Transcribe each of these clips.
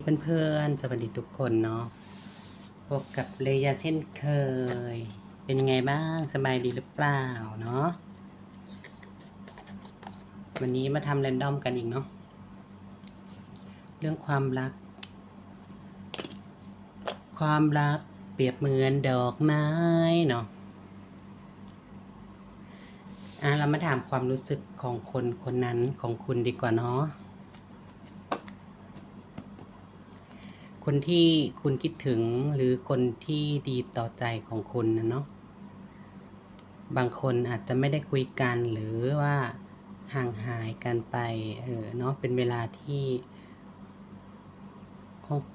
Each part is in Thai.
เพื่อนๆสวัสดีทุกคนเนาะ พบกับเลยาเช่นเคย เป็นยังไงบ้าง สบายดีหรือเปล่าเนาะ วันนี้มาทำแรนดอมกันอีกเนาะ เรื่องความรัก ความรักเปรียบเหมือนดอกไม้เนาะ อะเรามาถามความรู้สึกของคนคนนั้นของคุณดีกว่าเนาะ คนที่คุณคิดถึงหรือคนที่ดีต่อใจของคุณนะเนาะบางคนอาจจะไม่ได้คุยกันหรือว่าห่างหายกันไปเออเนาะเป็นเวลาที่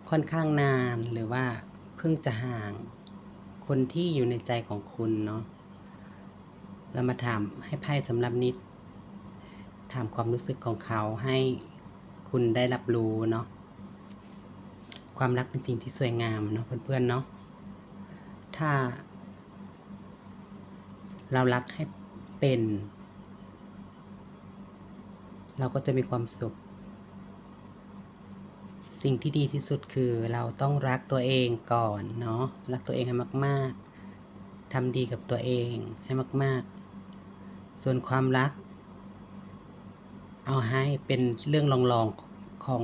ค่อนข้างนานหรือว่าเพิ่งจะห่าง คนที่อยู่ในใจของคุณเนาะเรามาถามให้ไพ่สำหรับนิด ถามความรู้สึกของเขาให้คุณได้รับรู้เนาะ ความรักเป็นสิ่งที่สวยงามเนาะเพื่อนๆเนาะถ้า เรารักให้เป็น เราก็จะมีความสุข สิ่งที่ดีที่สุดคือเราต้องรักตัวเองก่อนเนาะรักตัวเองให้มาก ๆทำดีกับตัวเองให้มาก ๆ ส่วนความรัก เอาให้เป็นเรื่องลองๆของ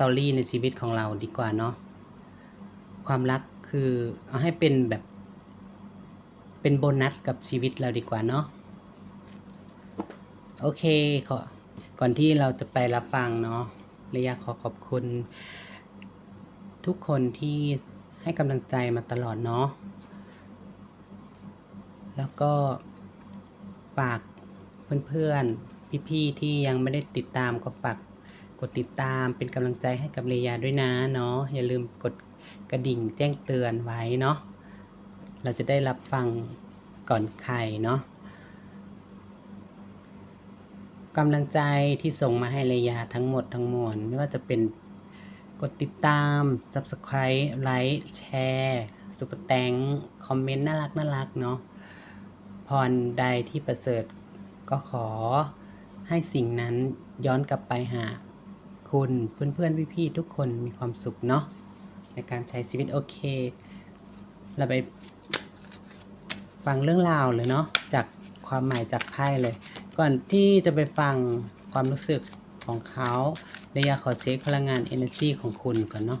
ตอรี่ในชีวิตของเราดีกว่าเนาะความรักคือเอาให้เป็นแบบ เป็นโบนัสกับชีวิตเราดีกว่าเนาะโอเคขอก่อนที่เราจะไปรับฟังเนาะระยะขอขอบคุณ ทุกคนที่ให้กำลังใจมาตลอดเนาะแล้วก็ฝากเพื่อนๆ พี่ๆ ที่ยังไม่ได้ติดตามก็ฝากก ดติดตามเป็นกำลังใจให้กับเลยาด้วยนะเนาะอย่าลืมกดกระดิ่งแจ้งเตือนไว้เนาะเราจะได้รับฟังก่อนใครเนาะกำลังใจที่ส่งมาให้เลยาทั้งหมดทั้งมวลไม่ว่าจะเป็นกดติดตาม Subscribe ไลค์แชร์สุปแตงคอมเมนต์น่ารักน่ารักเนาะพรใดที่ประเสริฐก็ขอให้สิ่งนั้นย้อนกลับไปหา คุณเพื่อนๆพี่ๆทุกคนมีความสุขเนาะในการใช้ชีวิตโอเค เราไปฟังเรื่องราวเลยเนาะจากความหมายจากไพ่เลย ก่อนที่จะไปฟังความรู้สึกของเขาเรียาขอเช็คพลังงาน energy ของคุณก่อนเนาะ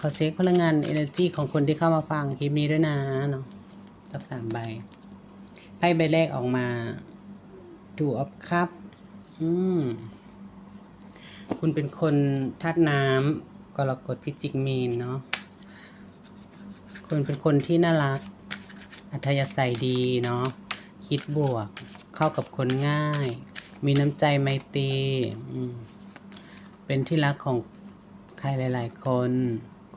ขอเช็คพลังงาน energy ของคนที่เข้ามาฟังคลิปนี้ด้วยนะเนาะสักสามใบไพ่ใบแรกออกมาดูออฟคัพอืม คุณเป็นคนธาตุน้ำกรกฎพิจิกมีนเนาะคุณเป็นคนที่น่ารัก อัธยาศัยดีเนาะคิดบวก เข้ากับคนง่าย มีน้ำใจไมตรีเป็นที่รักของใครหลาย ๆ คน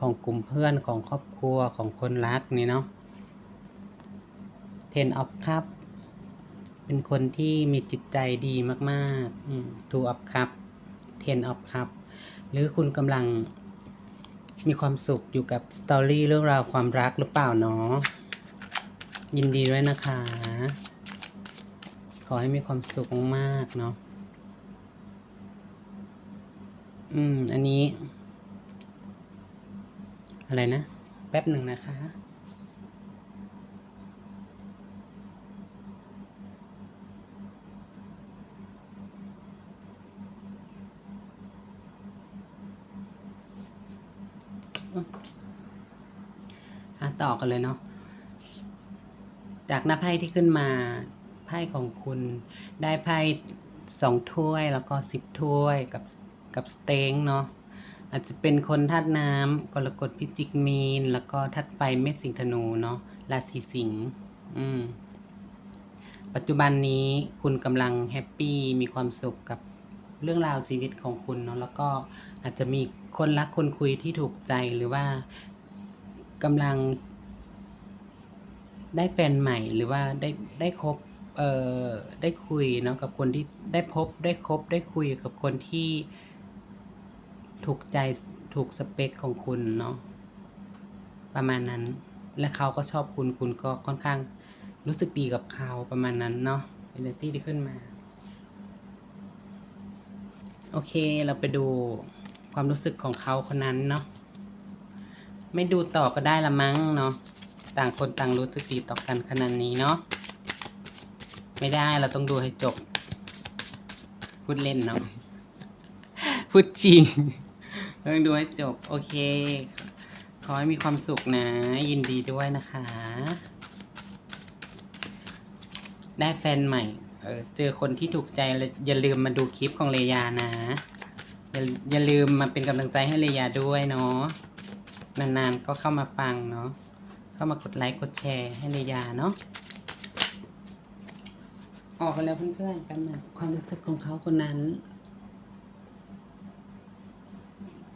ของกลุ่มเพื่อนของครอบครัวของคนรักนี่เนาะ Ten of Cup เป็นคนที่มีจิตใจดีมากๆอืม Two of Cup Ten of Cup หรือคุณกำลังมีความสุขอยู่กับสตอรี่เรื่องราวความรักหรือเปล่าเนาะยินดีด้วยนะคะ ขอให้มีความสุขมากๆเนาะอืม อันนี้ อะไรนะ แป๊บหนึ่งนะคะ ต่อกันเลยเนาะจากหน้าไพ่ที่ขึ้นมาไพ่ของคุณได้ไพ่สองถ้วยแล้วก็สิบถ้วยกับกับสเต็งเนาะอาจจะเป็นคนธาตุน้ำกรกฎพิจิกมีน แล้วก็ธาตุไฟเม็ดสิงธนูเนาะราศีสิงห์อืม ปัจจุบันนี้คุณกำลังแฮปปี้มีความสุขกับเรื่องราวชีวิตของคุณเนาะแล้วก็อาจจะมีคนรักคนคุยที่ถูกใจหรือว่ากำลัง ได้แฟนใหม่หรือว่าได้ได้คบเอ่อได้คุยเนาะกับคนที่ได้พบได้คบได้คุยกับคนที่ถูกใจถูกสเปคของคุณเนาะประมาณนั้น และเขาก็ชอบคุณคุณก็ค่อนข้างรู้สึกดีกับเขาประมาณนั้นเนาะ energy ที่ขึ้นมา โอเคเราไปดูความรู้สึกของเขาคนนั้นเนาะไม่ดูต่อก็ได้ละมั้งเนาะ ต่างคนต่างรู้สึกดีต่อกันขนาดนี้เนาะไม่ได้เราต้องดูให้จบ พูดเล่นเนาะพูดจริงต้องดูให้จบ โอเค ขอให้มีความสุขนะ ยินดีด้วยนะคะ ได้แฟนใหม่เออเจอคนที่ถูกใจแล้วอย่าลืมมาดูคลิปของเลยานะ อย่าอย่าลืมมาเป็นกำลังใจให้เลยาด้วยเนาะนานๆก็เข้ามาฟังเนาะ เข้ามากดไลค์กดแชร์ให้เลยาเนาะออกไปแล้วเพื่อนๆกันนะความรู้สึกของเขาคนนั้น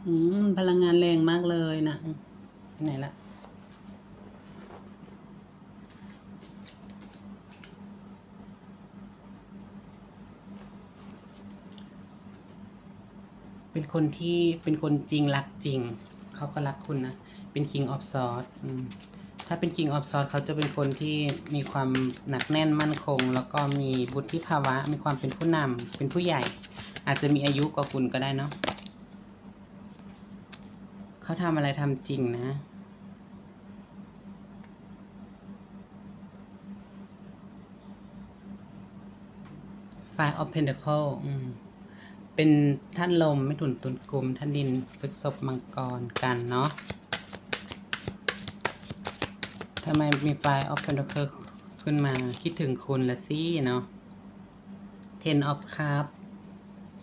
อืมพลังงานแรงมากเลยนะไหนละเป็นคนที่เป็นคนจริงรักจริง เขาก็รักคุณนะ เป็น King of Swords อืม ถ้าเป็น King of Swords เขาจะเป็นคนที่มีความหนักแน่นมั่นคง แล้วก็มีบุธิภาวะ มีความเป็นผู้นำเป็นผู้ใหญ่ อาจจะมีอายุกว่าคุณก็ได้เนาะเขาทำอะไรทำจริงนะ Five of Pentacle อืมเป็นท่านลมไม่ถุนตุนกลุ่มท่านดินพฤษภมังกรกันเนาะำไมมีไฟออฟเพนท c เคิลขึ้นมาคิดถึงคุณละสิเนาะ Ten of Cup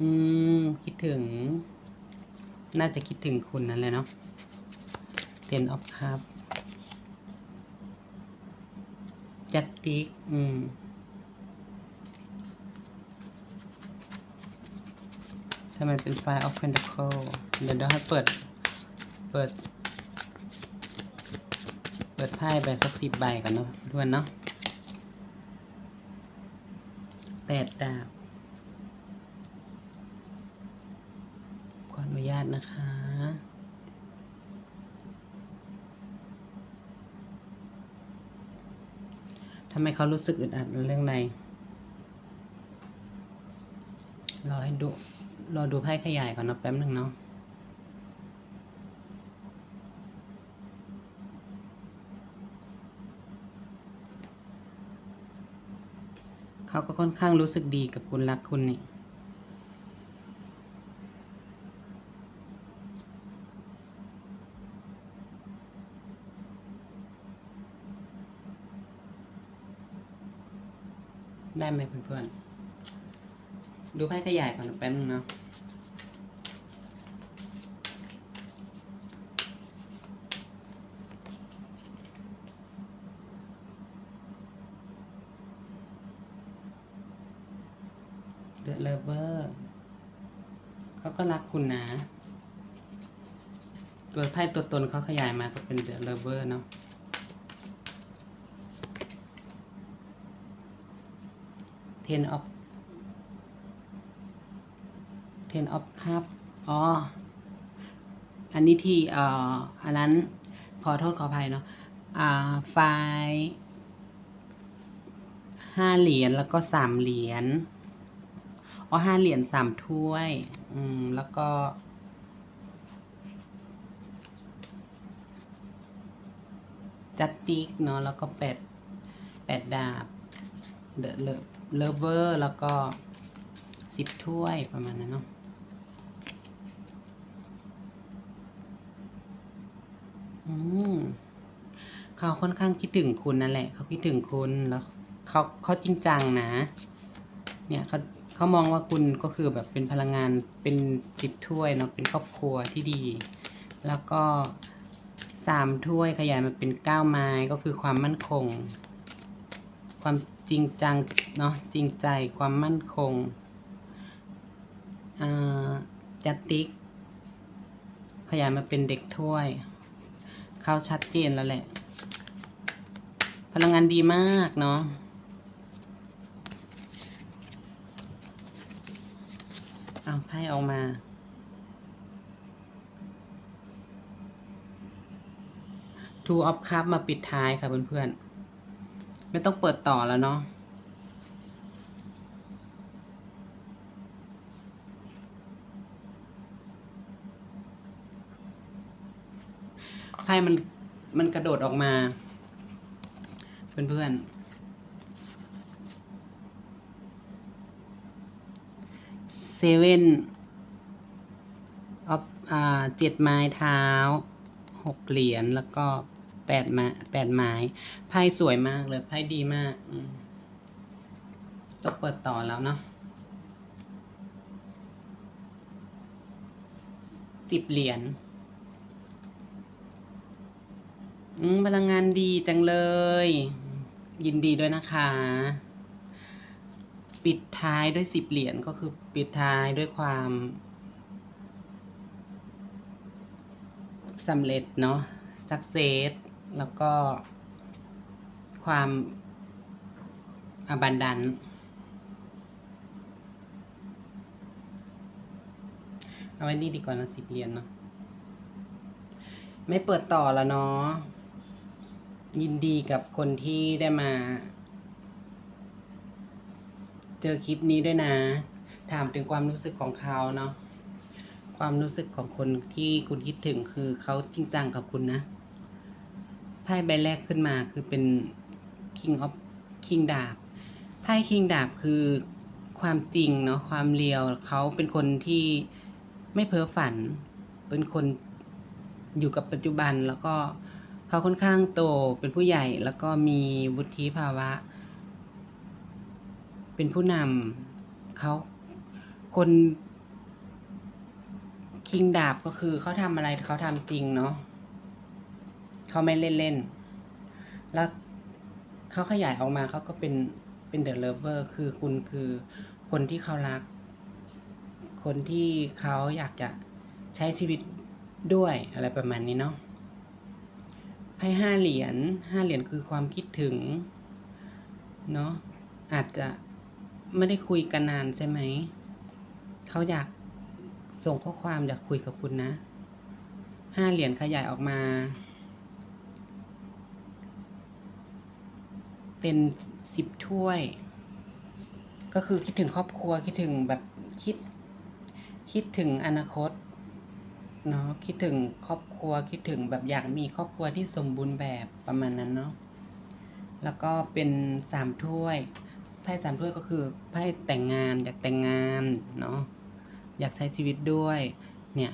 อืม คิดถึง น่าจะคิดถึงคุณนั่นแหละเนาะ Ten of Cup จัดติ๊กอืมทำไมเป็น Five of Pentacle เดี๋ยวเดี๋ยวให้เปิด เปิด เปิดไพ่ไปสักสิบใบก่อนเนาะทวนเนาะแปดดาบขออนุญาตนะคะทำไมเขารู้สึกอึดอัดเรื่องใดรอให้ดู รอดูไพ่ขยายก่อนนะแป๊บหนึ่งเนาะ เขาก็ค่อนข้างรู้สึกดีกับคุณรักคุณนี่ได้ไหมเพื่อนๆ ดูไพ่ขยายก่อนแป๊บนึงเนาะ The Lover เขาก็รักคุณนะ ตัวไพ่ตัวตนเขาขยายมาก็เป็น The Lover เนาะ Ten of Ten of Cup อ๋อ อันนี้ที่เอ่ออันนั้นขอโทษขออภัยเนาะอ่าไฟห้าเหรียญแล้วก็สามเหรียญ อ๋อห้าเหรียญสามถ้วย อืม แล้วก็ จัตติกเนาะ แล้วก็แปดแปดดาบเดอะเลเวอร์ แล้วก็สิบถ้วยประมาณนั้นเนาะอืมเขาค่อนข้างคิดถึงคุณนั่นแหละ เขาคิดถึงคุณแล้วเขาเขาจริงจังนะ เนี่ยเขา เขามองว่าคุณก็คือแบบเป็นพลังงานเป็นสิบถ้วยเนาะเป็นครอบครัวที่ดี แล้วก็สามถ้วยขยายมาเป็นเก้าไม้ก็คือความมั่นคง ความจริงจังเนาะจริงใจความมั่นคงอ่าจัตติกขยายมาเป็นเด็กถ้วย เขาชัดเจนแล้วแหละ พลังงานดีมากเนาะ เอาไพ่ออกมาทูออฟคัพมาปิดท้ายค่ะเพื่อนๆ ไม่ต้องเปิดต่อแล้วเนาะไพ่มันมันกระโดดออกมา เพื่อนๆ เซเว่นออฟอ่าเจ็ดไม้เท้าหกเหรียญแล้วก็แปดม้แปดไม้ไพ่สวยมากเลยไพ่ดีมากต้องเปิดต่อแล้วเนาะสิบเหรียญอืมพลังงานดีจังเลย ยินดีด้วยนะคะ ปิดท้ายด้วยสิบเหรียญก็คือปิดท้ายด้วยความสำเร็จเนาะสักเซสแล้วก็ความอบันดัน เอาไว้นี่ดีกว่านะสิบเหรียญเนาะไม่เปิดต่อแล้วเนาะยินดีกับคนที่ได้มา เจอคลิปนี้ด้วยนะ ถามถึงความรู้สึกของเขาเนาะความรู้สึกของคนที่คุณคิดถึงคือเขาจริงจังกับคุณนะไพ่ใบแรกขึ้นมาคือเป็น King of King ดาบไพ่ King ดาบคือความจริงเนาะความเรียวเขาเป็นคนที่ไม่เพ้อฝัน เป็นคนอยู่กับปัจจุบันแล้วก็เขาค่อนข้างโตเป็นผู้ใหญ่แล้วก็มีวุฒิภาวะ เป็นผู้นำเขาคนคิงดาบก็คือเขาทำอะไรเขาทำจริงเนาะเขาไม่เล่นเล่นๆ แล้วเขาขยายออกมาเขาก็เป็นเป็นเดอะเลเวอร์คือคุณคือคนที่เขารัก คนที่เขาอยากจะใช้ชีวิตด้วยอะไรประมาณนี้เนาะไพ่ห้าเหรียญห้าเหรียญคือความคิดถึง เนาะอาจจะ ไม่ได้คุยกันนานใช่ไหม เขาอยากส่งข้อความอยากคุยกับคุณนะห้าเหรียญขยายออกมา เป็นสิบถ้วย ก็คือคิดถึงครอบครัวคิดถึงแบบคิด คิดถึงอนาคตเนาะคิดถึงครอบครัวคิดถึงแบบอยากมีครอบครัวที่สมบูรณ์แบบประมาณนั้นเนาะแล้วก็เป็นสามถ้วย พ่สามถ้วยก็คือไพ่แต่งงาน อยากแต่งงานเนาะอยากใช้ชีวิตด้วย เนี่ย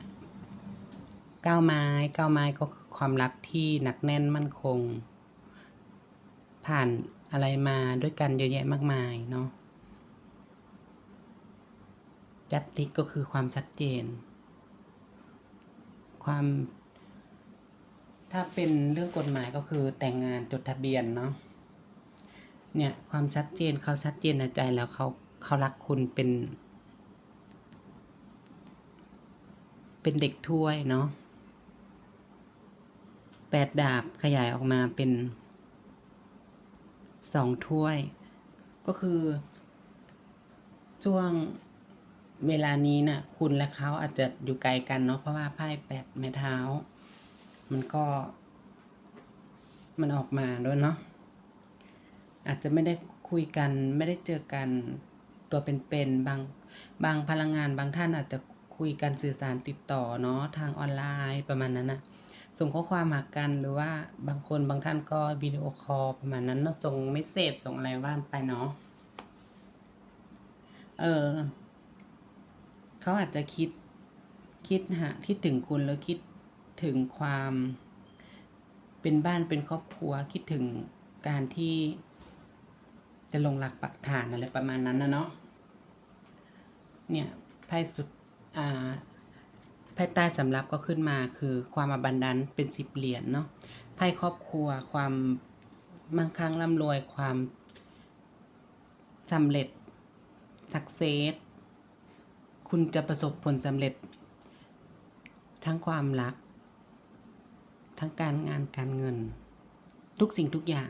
เก้าไม้เก้าไม้ก็คือความรักที่หนักแน่นมั่นคง ผ่านอะไรมาด้วยกันเยอะแยะมากมายเนาะจัตติกก็คือความชัดเจน ความ ถ้าเป็นเรื่องกฎหมายก็คือแต่งงานจดทะเบียนเนาะ เนี่ยความชัดเจนเขาชัดเจนในใจแล้วเขาเขารักคุณเป็น เป็นเด็กถ้วยเนาะแปดดาบขยายออกมาเป็นสองถ้วย ก็คือช่วงเวลานี้นะ่ะ คุณและเขาอาจจะอยู่ไกลกันเนาะเพราะว่าไพ่แปดไม้เท้า มันก็ มันออกมาด้วยเนาะ อาจจะไม่ได้คุยกัน ไม่ได้เจอกันตัวเป็นๆบางบางพลังงานบางท่านอาจจะคุยกันสื่อสารติดต่อเนาะทางออนไลน์ประมาณนั้นนะส่งข้อความหากันหรือว่าบางคนบางท่านก็วิดีโอคอลประมาณนั้นเนาะส่งเมสเซจส่งอะไรว่านไปเนาะเออเขาอาจจะคิดคิดหาคิดถึงคุณแล้วคิดถึงความเป็นบ้านเป็นครอบครัวคิดถึงการที่ จะลงหลักปักฐานอะไรประมาณนั้นนะเนาะเนี่ยไพ่สุดอ่าไพ่ใต้สำรับก็ขึ้นมาคือความอบันดันเป็นสิบเหรียญเนาะไพ่ครอบครัว ความมั่งคั่งร่ำรวยความสำเร็จสักเซสคุณจะประสบผลสำเร็จ ทั้งความรัก ทั้งการงานการเงิน ทุกสิ่งทุกอย่าง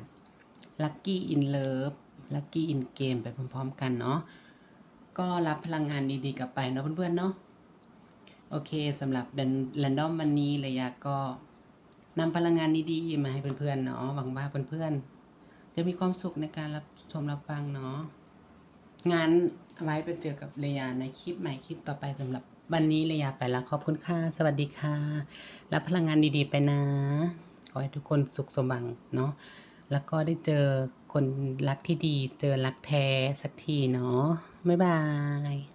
ลัคกี้อินเลิฟ ลัคกี้อินเกมไปพร้อมๆกันเนาะก็รับพลังงานดีๆกลับไปเนาะเพื่อนๆเนาะโอเคสำหรับแรนดอมวันนี้ระยะก็นำพลังงานดีๆมาให้เพื่อนๆเนาะหวังว่าเพื่อนๆจะมีความสุขในการรับชมรับฟังเนาะงั้นไว้ไปเจอกับระยะในคลิปใหม่คลิปต่อไปสำหรับวันนี้ระยะไปละขอบคุณค่ะสวัสดีค่ะ รับพลังงานดีๆไปนะขอให้ทุกคนสุขสมหวังเนาะ แล้วก็ได้เจอคนรักที่ดี เจอรักแท้สักทีเนาะบ๊ายบาย